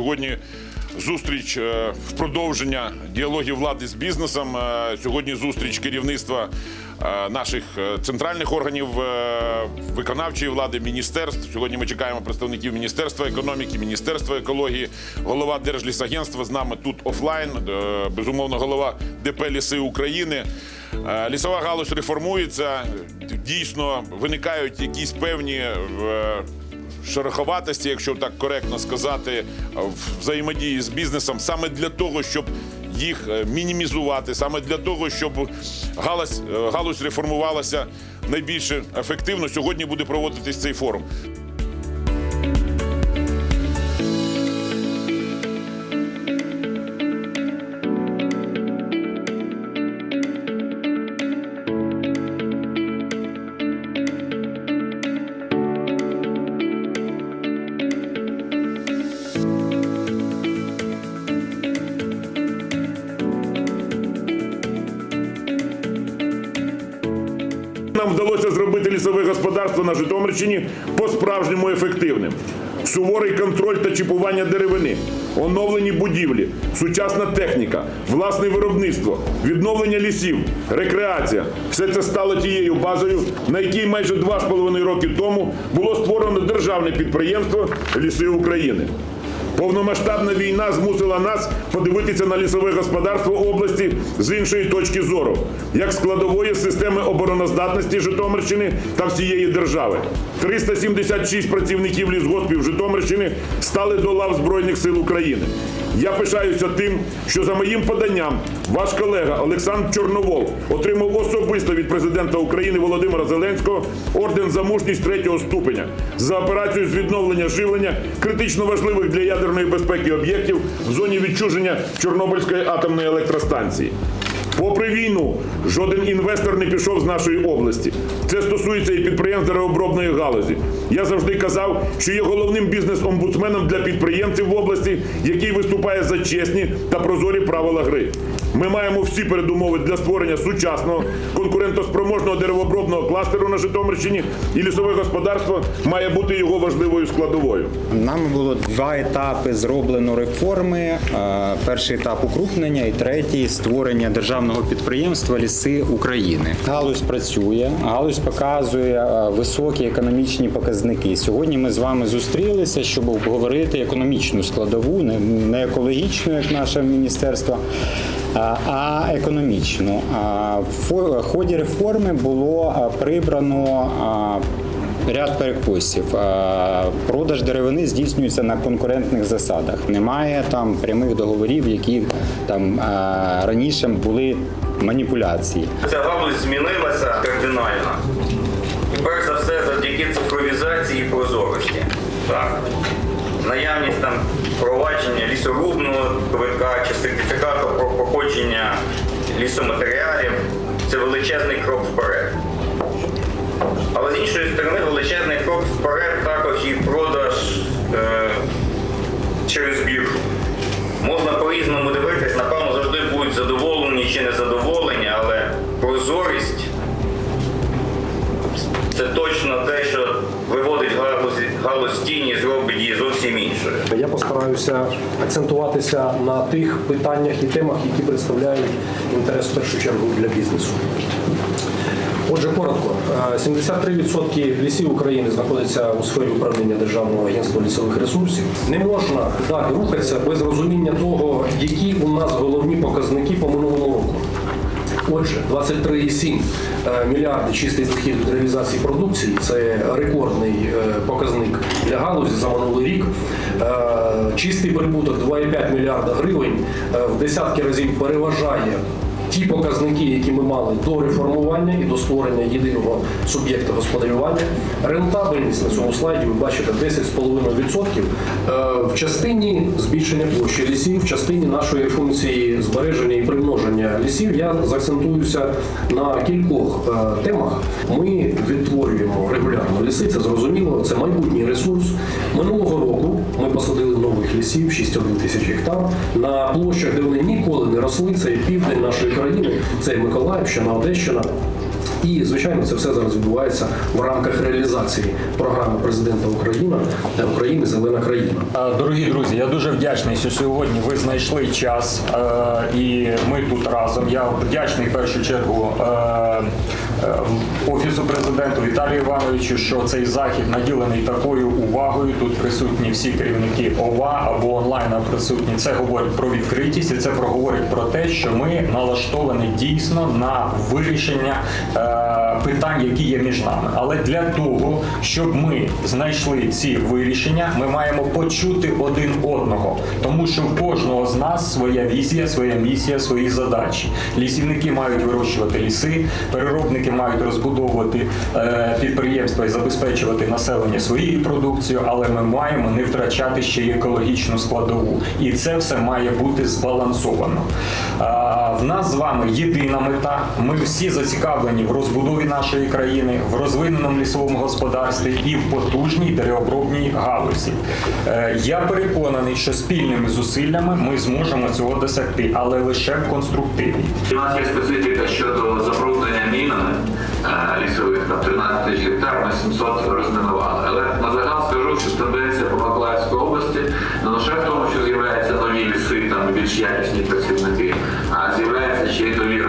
сьогодні зустріч е, в продовження діалогів влади з бізнесом. Е, Сьогодні зустріч керівництва е, наших е, центральних органів е, виконавчої влади, міністерств. Сьогодні ми чекаємо представників Міністерства економіки, Міністерства екології, голова Держлісагентства з нами тут офлайн. е, Безумовно, голова ДП Ліси України. Е, Лісова галузь реформується. Дійсно виникають якісь певні е, шероховатості, якщо так коректно сказати, взаємодії з бізнесом саме для того, щоб їх е, мінімізувати, саме для того, щоб галузь, е, галузь реформувалася найбільш ефективно. Сьогодні буде проводитись цей форум. Вдалося зробити лісове господарство на Житомирщині по-справжньому ефективним. Суворий контроль та чіпування деревини, оновлені будівлі, сучасна техніка, власне виробництво, відновлення лісів, рекреація все це стало тією базою, на якій майже два з половиною роки тому було створено державне підприємство Ліси України. Повномасштабна війна змусила нас подивитися на лісове господарство області з іншої точки зору, як складової системи обороноздатності Житомирщини та всієї держави. 376 працівників лісгоспів Житомирщини стали до лав Збройних сил України. Я пишаюся тим, що за моїм поданням ваш колега Олександр Чорновол отримав особисто від президента України Володимира Зеленського орден за мужність третього ступеня за операцію з відновлення живлення критично важливих для ядерної безпеки об'єктів в зоні відчуження Чорнобильської атомної електростанції. Попри війну, жоден інвестор не пішов з нашої області. Це стосується і підприємств деревообробної галузі. Я завжди казав, що є головним бізнес-омбудсменом для підприємців в області, який виступає за чесні та прозорі правила гри. Ми маємо всі передумови для створення сучасного конкурентоспроможного деревообробного кластеру на Житомирщині, і лісове господарство має бути його важливою складовою. Нами було два етапи зроблено реформи. Е, Перший етап укрупнення і третій створення державного підприємства Ліси України. Галузь працює, галузь показує е, високі економічні показники. Сьогодні ми з вами зустрілися, щоб обговорити економічну складову, не- не екологічну, як наше міністерство. А- економічну. В ході реформи було прибрано Ряд перекосів. Е, Продаж деревини здійснюється на конкурентних засадах. Немає там прямих договорів, які там раніше були маніпуляції. Ця галузь змінилася кардинально. І перш за все завдяки цифровізації і прозорості. Так? Наявність там провадження лісорубного квитка чи сертифікату про походження лісоматеріалів це величезний крок вперед. Але з іншої сторони, величезний крок вперед також і продаж е, через біржу. Можна по-різному дивитись, напевно, завжди будуть задоволені чи незадоволені, але прозорість це точно те, галузь, зробить її зовсім іншою. Я постараюся акцентуватися на тих питаннях і темах, які представляють інтерес в першу чергу для бізнесу. Отже, коротко, Е, 73% лісів України знаходяться у сфері управління Державного агентства лісових ресурсів. Не можна далі рухатися без розуміння того, які у нас головні показники по минулому року. Отже, 23,7 е, мільярди чистий дохід від реалізації продукції це рекордний е, показник для галузі за минулий рік. Е, Чистий прибуток 2,5 мільярда гривень в десятки разів переважає ті показники, які ми мали до реформування і до створення єдиного суб'єкта господарювання. Рентабельність на цьому слайді ви бачите 10,5%. Е, В частині збільшення площі лісів, в частині нашої функції збереження і примноження лісів я заакцентуюся на кількох е, темах. Ми відтворюємо регулярно ліси, це зрозуміло, це майбутній ресурс. Минулого року ми посадили нових лісів 6,1 тисяч гектар на площах, де вони ніколи не росли. Це південь нашої це і Миколаївщина, Одещина. І, звичайно, це все зараз відбувається в рамках реалізації програми президента України України Зелена країна. Дорогі друзі, я дуже вдячний, що сьогодні ви знайшли час е, і ми тут разом. Я вдячний в першу чергу е, офісу президенту Віталію Івановичу, що цей захід наділений такою увагою. Тут присутні всі керівники ОВА або онлайн присутні. Це говорить про відкритість і це проговорить про те, що ми налаштовані дійсно на вирішення е, питань, які є між нами. Але для того, щоб ми знайшли ці вирішення, ми маємо почути один одного, тому що в кожного з нас своя візія, своя місія, свої задачі. Лісівники мають вирощувати ліси, переробники мають розбудовувати е, підприємства і забезпечувати населення своєю продукцією, але ми маємо не втрачати ще й екологічну складову. І це все має бути збалансовано. А, в нас з вами єдина мета. Ми всі зацікавлені в розбудові нашої країни, в розвиненому лісовому господарстві і в потужній деревообробній галузі. Е, Я переконаний, що спільними зусиллями ми зможемо цього досягти, але лише в конструктиві. У нас є специфіка щодо забруднення мінами е, лісових, там 13 тисяч гектар, ми 700 розмінували. Але на загал скажу, що тенденція по Миколаївській області не лише в тому, що з'являються нові ліси, там більш якісні працівники, а з'являється ще й довіра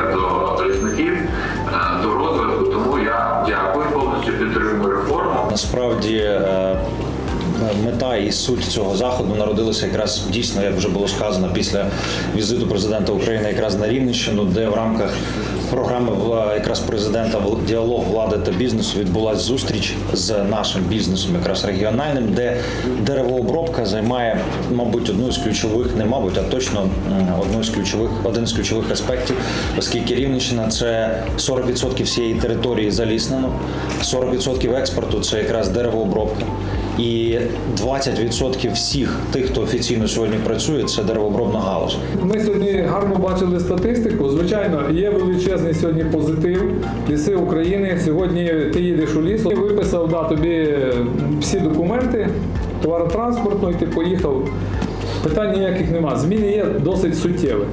Насправді е, мета і суть цього заходу народилася якраз дійсно, як вже було сказано, після візиту президента України якраз на Рівненщину, де в рамках програми вла- якраз президента «Вл- діалог влади та бізнесу відбулася зустріч з нашим бізнесом, якраз регіональним, де деревообробка займає, мабуть, одну з ключових, не мабуть, а точно одну з ключових, один з ключових аспектів, оскільки Рівненщина це 40% всієї території заліснено, 40% експорту це якраз деревообробка. І 20% всіх тих, хто офіційно сьогодні працює, це деревообробна галузь. Ми сьогодні гарно бачили статистику. Звичайно, є величезний сьогодні позитив. Ліси України. Сьогодні ти їдеш у ліс, виписав да, тобі всі документи, товаротранспортно, і ти поїхав. Питань ніяких нема. Зміни є досить суттєві.